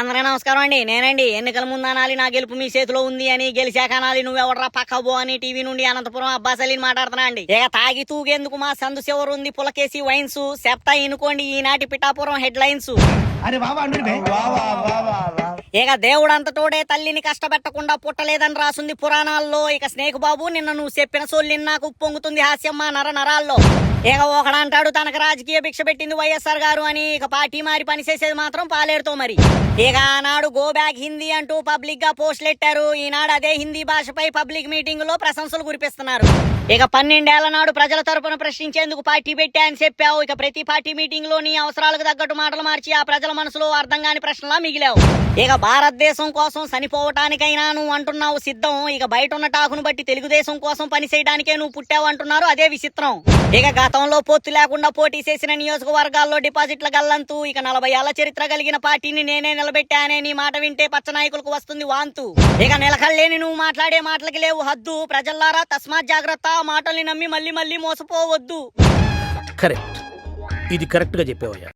అందరికీ నమస్కారం అండి. నేనండి. ఎన్నికల ముందనాలి నా గెలుపు మీ చేతిలో ఉంది అని గెలిచాక అనాలి. నువ్వెవడరా పక్క బో అని టీవీ నుండి అనంతపురం అబ్బాస్ అలీని మాట్లాడుతున్నా అండి. ఇక తాగి తూగేందుకు మా సందు చివరు ఉంది. పులకేసి వైన్స్ చెప్తా ఇనుకోండి. ఈనాటి పిఠాపురం హెడ్ లైన్స్ ఇక దేవుడు అంతటోడే తల్లిని కష్టపెట్టకుండా పుట్టలేదని రాసుంది పురాణాల్లో. ఇక స్నేక్ బాబు నిన్న నువ్వు చెప్పిన సొల్లి నాకు పొంగుతుంది హాస్యం మా నర నరాల్లో. ఇక ఒకడంటాడు తనకు రాజకీయ భిక్ష పెట్టింది వైఎస్ఆర్ గారు అని. ఇక పార్టీ మారి పనిచేసేది మాత్రం పాలేరుతో మరి. ఇక ఆనాడు గో బ్యాక్ హిందీ అంటూ పబ్లిక్గా పోస్టులు ఎట్టారు ఈనాడు అదే హిందీ భాషపై పబ్లిక్ మీటింగ్లో ప్రశంసలు కురిపిస్తున్నారు. ఇక పన్నెండేళ్ళ నాడు ప్రజల తరపున ప్రశ్నించేందుకు పార్టీ పెట్టా అని చెప్పావు. ఇక ప్రతి పార్టీ మీటింగ్లో నీ అవసరాలకు తగ్గట్టు మాటలు మార్చి ఆ ప్రజల మనసులో అర్థం కాని ప్రశ్నలా మిగిలావు. ఇక భారతదేశం కోసం చనిపోవటానికైనా నువ్వు అంటున్నావు సిద్ధం. ఇక బయట ఉన్న టాకును బట్టి తెలుగుదేశం కోసం పని చేయడానికే నువ్వు పుట్టావు అంటున్నారు. అదే విచిత్రం. ఇక గతంలో పొత్తు లేకుండా పోటీ చేసిన నియోజకవర్గాల్లో డిపాజిట్ల గల్లంతు. ఇక నలభై ఏళ్ళ చరిత్ర కలిగిన పార్టీని నేనే నిలబెట్టానే నీ మాట వింటే పచ్చ నాయకులకు వస్తుంది వాంతు. ఇక నిలకల్లేని నువ్వు మాట్లాడే మాటలకి లేవు హద్దు. ప్రజల్లారా తస్మాత్ జాగ్రత్త. మాటల్ని నమ్మి మళ్ళీ మళ్ళీ మోసపోవద్దు. కరెక్ట్. ఇది కరెక్ట్గా చెప్పేవయ్యా.